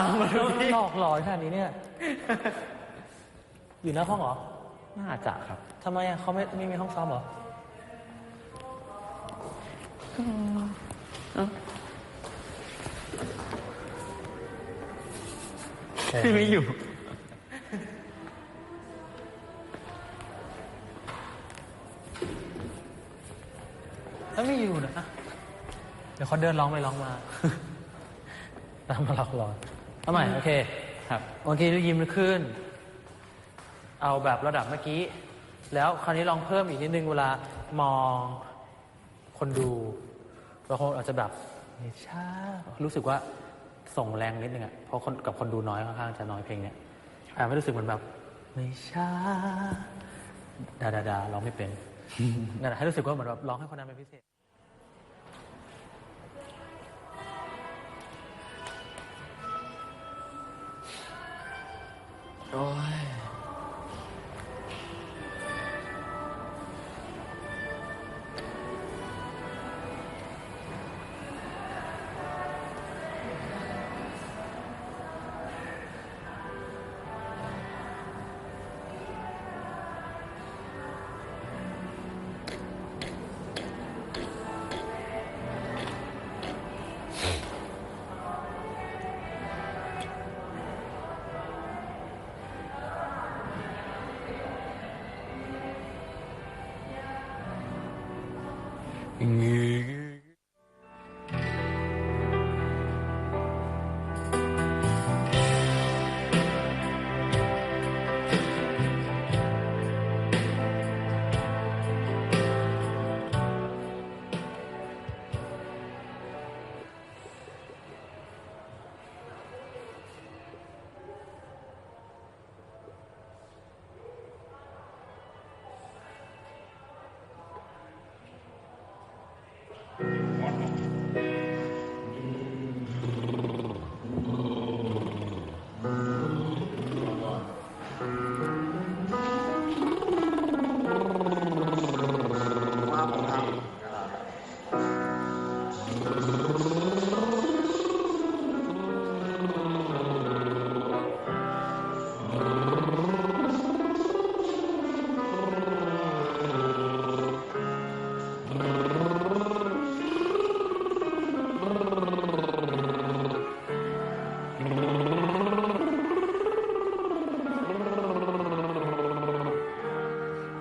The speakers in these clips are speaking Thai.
ตามมาทุกที่หลอกหลอนขนาดนี้เนี่ย อยู่หน้าห้องเหรอน่าจะครับทำไมอะเขาไม่ไม่มีห้องซ้อมเหรอที่ไม่อยู่ ถ้าไม่อยู่นะ เดี๋ยวเขาเดินร้องไปร้องมา ตามมาหลอกหลอน เอาใหม่ โอเคครับโอเคดูยิ้มขึ้น เอาแบบระดับเมื่อกี้ แล้วคราวนี้ลองเพิ่มอีกนิดนึงเวลามองคนดูบาคนอาจจะแบบไม่ใช่รู้สึกว่าส่งแรงนิดนึงอะเพราะคนกับคนดูน้อยค่อนข้างจะน้อยเพลงเนี้ยอ่าไม่รู้สึกเหมือนแบบไม่ใช่ดาดาดาร้องไม่เป็นนั่นแหละให้รู้สึกว่าเหมือนแบบร้องให้คนนั้นเป็นพิเศษ Yeah.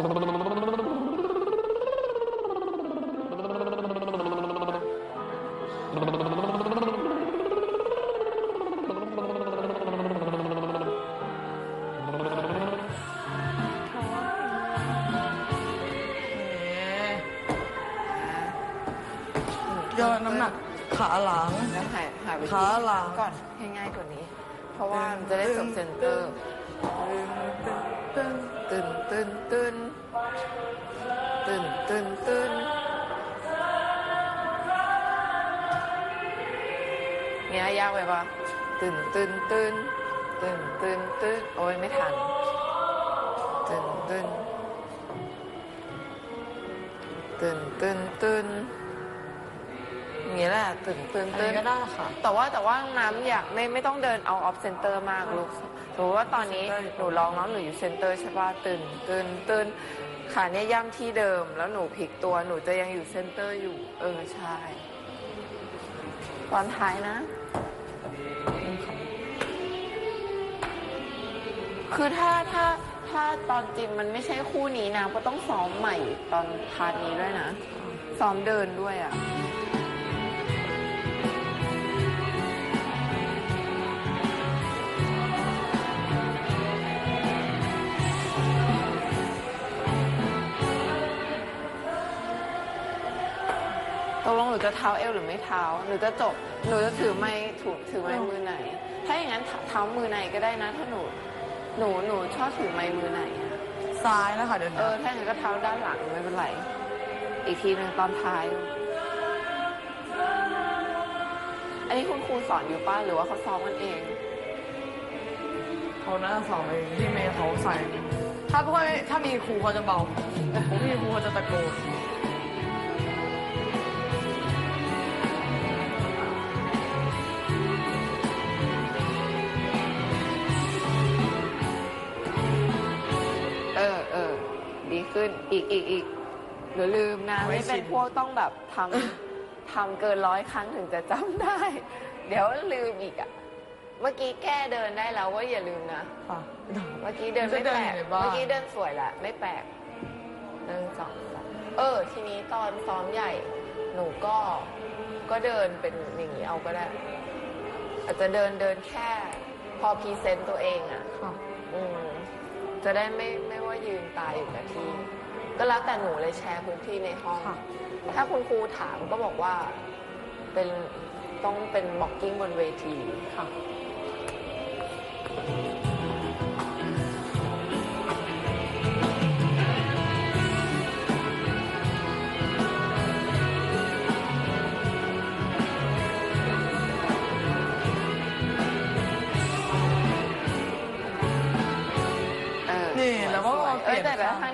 ย่อน้ำหนักขาหลัง แล้วหายหายไปขาหลัง ก่อนให้ง่ายกว่านี้ เพราะว่ามันจะได้จบเซนเตอร์ ตึ้นตึ้ นตึ้นตึ้นตึ้นตึ้นตึ้นเนี้ยยากไปปะตึ้นตึ้นตึ้นตึ้นตึ้นตึ้นโอ้ยไม่ทันตึ้นตึ้นตึ้นตึ้นตึ้นอย่างนี้แหละตึ้นตึ้นอันตึ้นี้นก็ได้ค่ะ แต่ว่าแต่ว่าน้ำอยากไม่ไม่ต้องเดินเอาออฟเซนเตอร์มากลูก สมมติว่าตอนนี้หนูร้องแล้วหนูอยู่เซนเตอร์ใช่ป่ะตื่นตื่นตื่นขาเนี่ยย่ำที่เดิม แล้วหนูพลิกตัวหนูจะยังอยู่เซนเตอร์อยู่ เออใช่ตอนท้ายนะ คือถ้าถ้าถ้าตอนจริงมันไม่ใช่คู่นี้นะก็ต้องซ้อมใหม่ตอนพาร์ทนี้ด้วยนะ ซ้อมเดินด้วยอะ กลงหนูจะเท้าเอวหรือไม่เท้า หนูจะจบ หนูจะถือไม้ถูถือไม้มือไหน ถ้าอย่างนั้นเท้ามือไหนก็ได้นะ ถ้าหนู หนู หนูชอบถือไม้มือไหนอะซ้ายนะคะเดี๋ยวเอนะอ ถ้าอย่างนั้นก็เท้าด้านหลังไม่เป็นไร อีกทีหนึ่งตอนท้าย อันนี้คุณครูสอนอยู่ป้ะหรือว่าเขาซ้อมกันเอง เขาหน้าสองเองที่เมย์เขาใส่ ถ้าพวกถ้ามีครูเขาจะเบาไม่มีครูเขาจะตะโกน ขึ้น อีกอีกอีกหนูลืมนะไม่ไม่เป็นชินพวกต้องแบบทำ ทำเกินร้อยครั้งถึงจะจำได้ เดี๋ยวลืมอีกอะเมื่อกี้แก้เดินได้แล้วว่าอย่าลืมนะ ค่ะ เมื่อกี้เดินไม่จะเดินแปลกยังไงบ้าง เมื่อกี้เดินสวยแหละ ไม่แปลกหนึ่งสองสามเออ ทีนี้ตอนซ้อมใหญ่ หนูก็ ก็เดินเป็นอย่างนี้เอาก็ได้ อาจจะเดินเดินแค่ พอพรีเซนต์ตัวเองอะค่ะ อืมจะได้ไม่ไม่ว่า ยืนตายอยู่กับที่ ก็แล้วแต่หนูเลยแชร์พื้นที่ในห้อง ค่ะ ถ้าคุณครูถามก็บอกว่าเป็นต้องเป็นบ็อกกิ้งบนเวที ค่ะ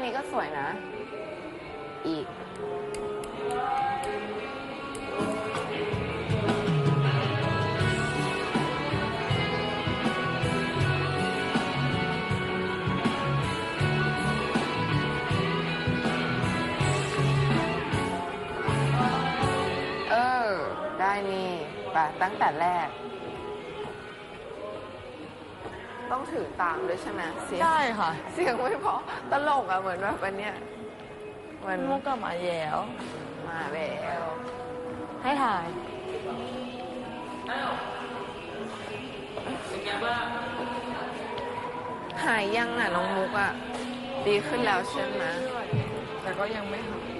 นี้ก็สวยนะ อีก เออ ได้นี่ไปตั้งแต่แรก ต้องถือตามด้วยใช่ไหมเสียงได้ค่ะเสียงไม่พอตลกอะเหมือนแบบอันเนี้ยมันมุกกับหมาแย้ว มาแล้วให้ถ่ายหายยังน่ะน้องมุกอะดีขึ้นแล้วใช่ไหมแต่ก็ยังไม่หาย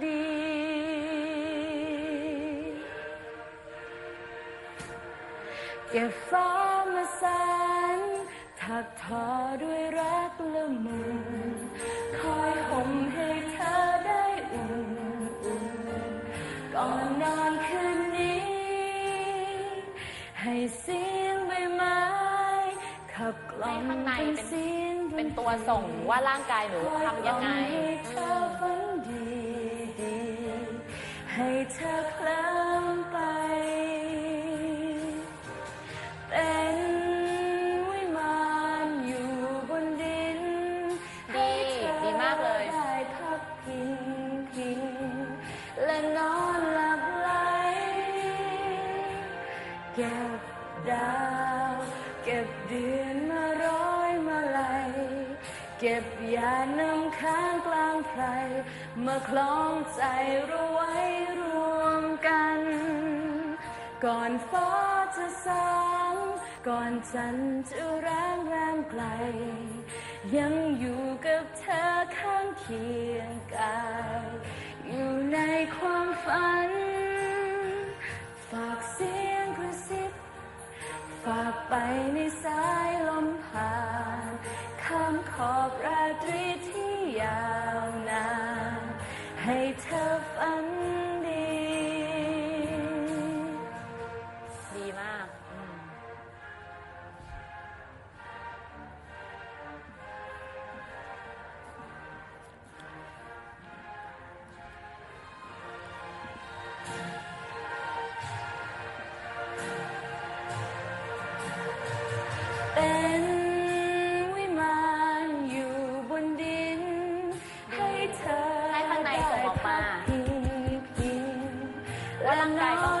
ดี เก็บฟ้ามาสานถักทอด้วยรักละมุนคอยห่มให้เธอได้อุ่นอุ่นก่อนนอนคืนนี้ ให้เสียงใบไม้ขับกล่อมในเป็นเสียงเป็นตัวส่งว่าร่างกายหนูทำยังไง ให้เธอเคลิ้มไป เป็นวิมานอยู่บนดินดีให้ธอดีมากเลย ได้พักพิงพิงและนอนหลับไหลเก็บดาวเก็บเดือนมาร้อยมาลัยเก็บยานำค้างกลางไพรมาคล้องใจเราไว้รวมกัน ก่อนฟ้าจะสางก่อนจันจะร้างแรงไกล ยังอยู่กับเธอข้างเคียงกาย อยู่ในความฝัน เธอ ให้ข้างในส่งออกมา ได้พักพิงพิง ว่าร่างกายต้อง